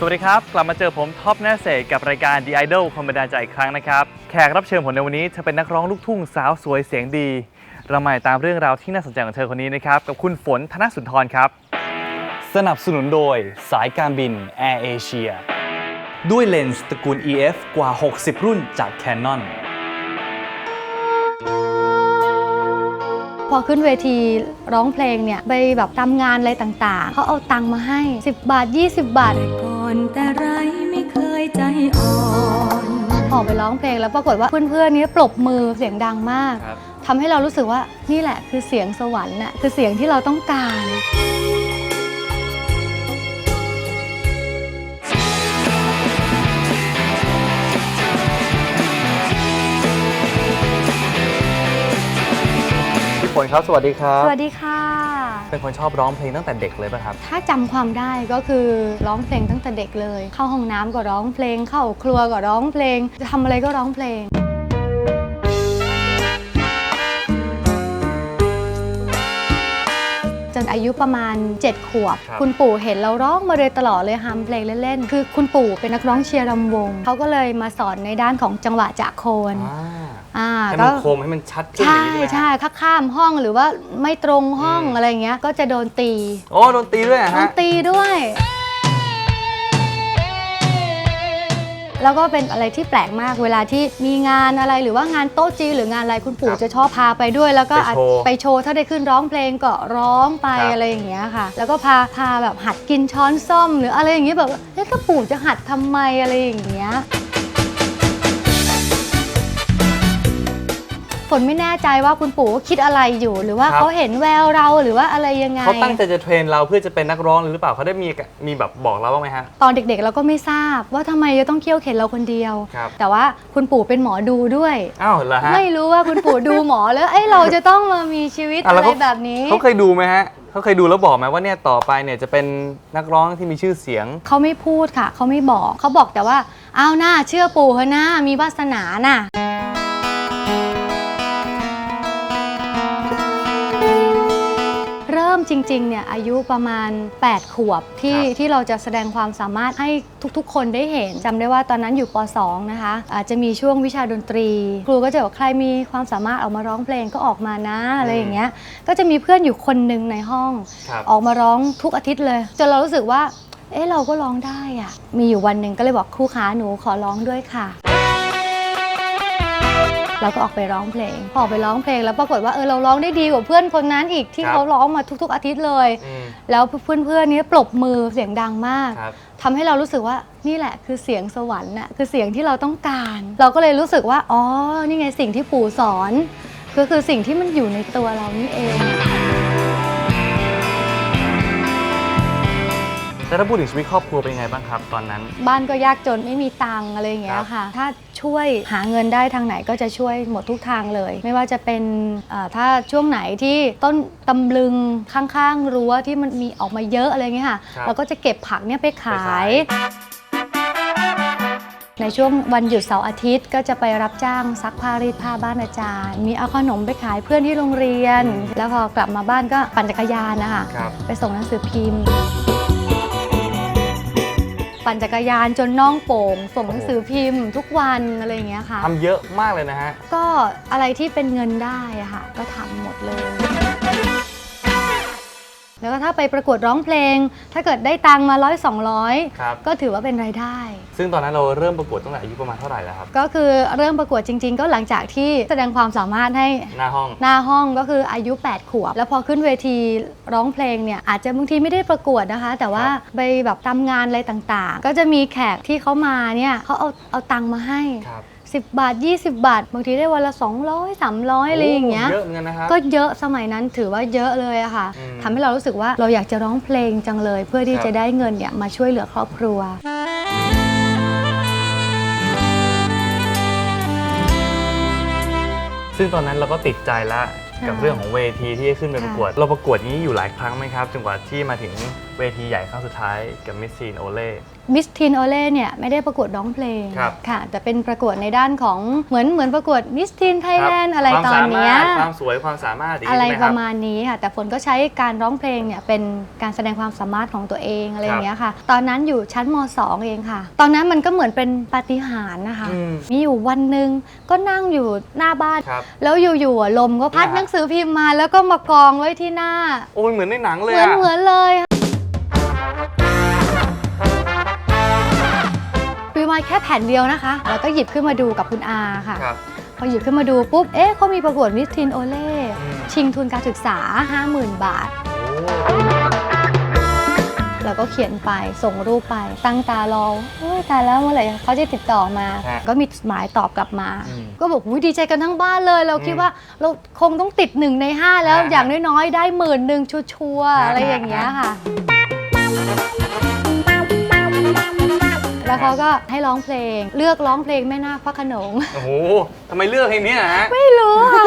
สวัสดีครับ กลับมาเจอผมท็อปแน่เสกกับรายการ The Idol ความบันดาลใจอีกครั้งนะครับ แขกรับเชิญผมในวันนี้เธอเป็นนักร้องลูกทุ่งสาวสวยเสียงดี เรามาติดตามเรื่องราวที่น่าสนใจของเธอคนนี้นะครับ กับคุณฝนธนสุนทรครับ สนับสนุนโดยสายการบิน Air Asia ด้วยเลนส์ตระกูล EF กว่า 60 รุ่นจาก Canon พอขึ้นเวทีร้องเพลงเนี่ย ไปแบบตามงานอะไรต่างๆ เขาเอาตังค์มาให้ 10 บาท 20 บาทก่ อนแต่ไรไม่เคยใจอ่อน ออกไปร้องเพลงแล้วปรากฏว่าเพื่อนๆนี่ปรบมือเสียงดังมากครับ ทำให้เรารู้สึกว่านี่แหละคือเสียงสวรรค์น่ะคือเสียงที่เราต้องการ พี่ฝนครับ สวัสดีครับ สวัสดีค่ะ เป็นคนชอบร้องเพลงตั้งแต่เด็กเลยป่ะครับ ถ้าจำความได้ก็คือร้องเพลงตั้งแต่เด็กเลย เข้าห้องน้ำก็ร้องเพลง เข้าครัวก็ร้องเพลง จะทำอะไรก็ร้องเพลง จนอายุประมาณ 7 ขวบ ครับ คุณปู่เห็นเราร้องมาโดยตลอดเลยฮัมเพลงเล่นๆ คือคุณปู่เป็นนักร้องเชียร์รำวง เขาก็เลยมาสอนในด้านของจังหวะจากโคน อ่า อ่าให้ก็มันโคมให้มันชัดขึ้นอย่าใช่งนี้ใช่ไหมฮะใช่ถ้าข้ามห้องหรือว่าไม่ตรงห้องอืมอะไรอย่างเงี้ย ก็จะโดนตีโอ้โดนตีด้วยเหรอโดฮะนตีด้วย แล้วก็เป็นอะไรที่แปลกมากเวลาที่มีงานอะไรหรือว่างานโต๊ะจีนหรืองานอะไรคุณปู่ครับจะชอบพาไปด้วย แล้วก็ไปโชว์ไปโชว์ถ้าได้ขึ้นร้องเพลงก็ร้องไปครับ อะไรอย่างเงี้ยค่ะ แล้วก็พาพาแบบหัดกินช้อนส้อม หรืออะไรอย่างเงี้ยแบบเอ๊ะก็ปู่จะหัดทำไมอะไรอย่างเงี้ย ฝนไม่แน่ใจว่าคุณปู่คิดอะไรอยู่ หรือว่าครับ เขาเห็นแววเราหรือว่าอะไรยังไง เขาตั้งใจจะเทรนเราเพื่อจะเป็นนักร้องหรือเปล่าเขาได้มีมีแบบบอกเราบ้างไหมฮะ ตอนเด็กๆเราก็ไม่ทราบว่าทำไมจะต้องเคี่ยวเข็นเราคนเดียว ครับ แต่ว่าคุณปู่เป็นหมอดูด้วย อ้าวเหรอฮะไม่รู้ว่าคุณปู่ดูหมอแล้วไอ้ยเราจะต้องมามีชีวิตอะอะแล้วไรเขาแบบนี้ เขาเคยดูไหมฮะเขาเคยดูแล้วบอกไหมว่าเนี่ยต่อไปเนี่ยจะเป็นนักร้องที่มีชื่อเสียง เขาไม่พูดค่ะ เขาไม่บอก เขาบอกแต่ว่า เอาหน้าเชื่อปู่เถอะหน้ามีวาสนาน่ะ จริงๆเนี่ยอายุประมาณ 8 ขวบที่ครับ ที่เราจะแสดงความสามารถให้ทุกๆ คนได้เห็นจำได้ว่าตอนนั้นอยู่ป .2 นะคะอาจจะมีช่วงวิชาดนตรี ครูก็จะบอกใครมีความสามารถออกมาร้องเพลงก็ออกมานะอะไรอย่างเงี้ยก็จะมีเพื่อนอยู่คนหนึ่งในห้อง ครับ ออกมาร้องทุกอาทิตย์เลยจนเรารู้สึกว่า เอ๊ะเราก็ร้องได้อะมีอยู่วันหนึ่งก็เลยบอกครูขาหนูขอร้องด้วยค่ะ เราก็ออกไปร้องเพลง พอออกไปร้องเพลงแล้วปรากฏว่าเออเราร้องได้ดีกว่าเพื่อนคนนั้นอีกที่ครับ เขาร้องมาทุก ๆ อาทิตย์เลย อืม แล้วเพื่อนๆนี้ปรบมือเสียงดังมากครับทำให้เรารู้สึกว่านี่แหละคือเสียงสวรรค์น่ะคือเสียงที่เราต้องการ เราก็เลยรู้สึกว่าอ๋อนี่ไงสิ่งที่ปู่สอน ก็คือสิ่งที่มันอยู่ในตัวเรานี่เอง แล้วถ้าพูดถึงชีวิตครอบครัวเป็นยังไงบ้างครับตอนนั้น บ้านก็ยากจนไม่มีตังค์อะไรอย่างเงี้ยค่ะ ถ้าช่วยหาเงินได้ทางไหนก็จะช่วยหมดทุกทางเลย ไม่ว่าจะเป็นเอ่อถ้าช่วงไหนที่ต้นตำลึงข้างๆรั้วที่มันมีออกมาเยอะอะไรเงี้ยค่ะ ครับเราก็จะเก็บผักเนี่ยไปขาไปขายยในช่วงวันหยุดเสาร์อาทิตย์ก็จะไปรับจ้างซักผ้ารีดผ้าบ้านอาจารย์ มีเอาขนมไปขายเพื่อนที่โรงเรียน แล้วพอกลับมาบ้านก็ปั่นจักรยานนะคะ ครับ ไปส่งหนังสือพิมพ์ ปั่นจักรยานจนน่องโป่ง ส่งหนังสือพิมพ์ ทุกวันอะไรอย่างเงี้ยค่ะ ทำเยอะมากเลยนะฮะ ก็อะไรที่เป็นเงินได้อะค่ะ ก็ทำหมดเลย แล้วก็ถ้าไปประกวดร้องเพลง ถ้าเกิดได้ตังค์มาร้อยสองร้อยครับ ก็ถือว่าเป็นรายได้ ซึ่งตอนนั้นเราเริ่มประกวดตั้งแต่อายุประมาณเท่าไหร่แล้วครับ ก็คือเริ่มประกวดจริง ๆ ก็หลังจากที่แสดงความสามารถให้หน้าห้อง หน้าห้องก็คืออายุ 8 ขวบ แล้วพอขึ้นเวทีร้องเพลงเนี่ยอาจจะบางทีไม่ได้ประกวดนะคะ แต่ว่าครับไปแบบตามงานอะไรต่างๆ ก็จะมีแขกที่เขามาเนี่ยเขาเอาเอาตังค์มาให้ ครับ 10 บาท 20 บาท บางทีได้วันละ 200 300อะไรอย่างเงี้ยเยอะเหมือนกันนะครับ ก็เยอะสมัยนั้นถือว่าเยอะเลยอะค่ะอืมทำให้เรารู้สึกว่าเราอยากจะร้องเพลงจังเลย เพื่อที่ครับ จะได้เงินเนี่ยมาช่วยเหลือครอบครัว ซึ่งตอนนั้นเราก็ติดใจละ ใช่ กับเรื่องของเวทีที่จะขึ้นไปค่ะประกวด เราประกวดนี้อยู่หลายครั้งไหมครับจนกว่าที่มาถึงเวทีใหญ่ครั้งสุดท้ายกับมิสซีนโอเล่ มิสทีนโอเล่เนี่ยไม่ได้ประกวดร้องเพลงครับ ค่ะแต่เป็นประกวดในด้านของเหมือนเหมือนประกวดมิสทีนไทยแลนด์อะไรตอนเนี้ย ความสวยความสามารถอย่างอะนี้ไรใช่ไหมปครัระบมาณนี้ค่ะ แต่ฝนก็ใช้การร้องเพลงเนี่ยเป็นการแสดงความสามารถของตัวเองอะไรอย่างเงี้ยค่ะ ตอนนั้นอยู่ชั้นม 2 เองค่ะ ตอนนั้นมันก็เหมือนเป็นปาฏิหาริย์นะคะ อืม มีอยู่วันหนึ่งก็นั่งอยู่หน้าบ้าน ครับ แล้วอยู่ๆอะลมก็พัดเนี่ยฮะหนังสือพิมพ์มาแล้วก็มากองไว้ที่หน้า โอ้ยเหมือนในหนังเลยเหมือนอะเหมือนเลยปีมาแค่แผ่นเดียวนะคะ แล้วก็หยิบขึ้นมาดูกับคุณอาค่ะ ครับ พอหยิบขึ้นมาดูปุ๊บ เอ๊ะเขามีประกวดมิสทินโอเล่ อืม ชิงทุนการศึกษา 50,000 บาท แล้วก็เขียนไปส่งรูปไป ตั้งตารอโอ้ยตายแล้วเมื่อไหร่เขาจะติดต่อมา ฮะก็มีหมายตอบกลับมา อืมก็บอกอุ๊ยดีใจกันทั้งบ้านเลย เราคิดอืมว่าเราคงต้องติดหนึ่งในห้าแล้วฮะอย่างน้อยๆ ได้หมื่นหนึ่งชัวร์ๆฮะอะไรอย่างเงี้ยค่ะ แล้วเขาก็ให้ร้องเพลง เลือกร้องเพลงแม่นาคพระโขนง โอ้โหทำไมเลือกเพลงนี้อะฮะ ไม่รู้ค่ะ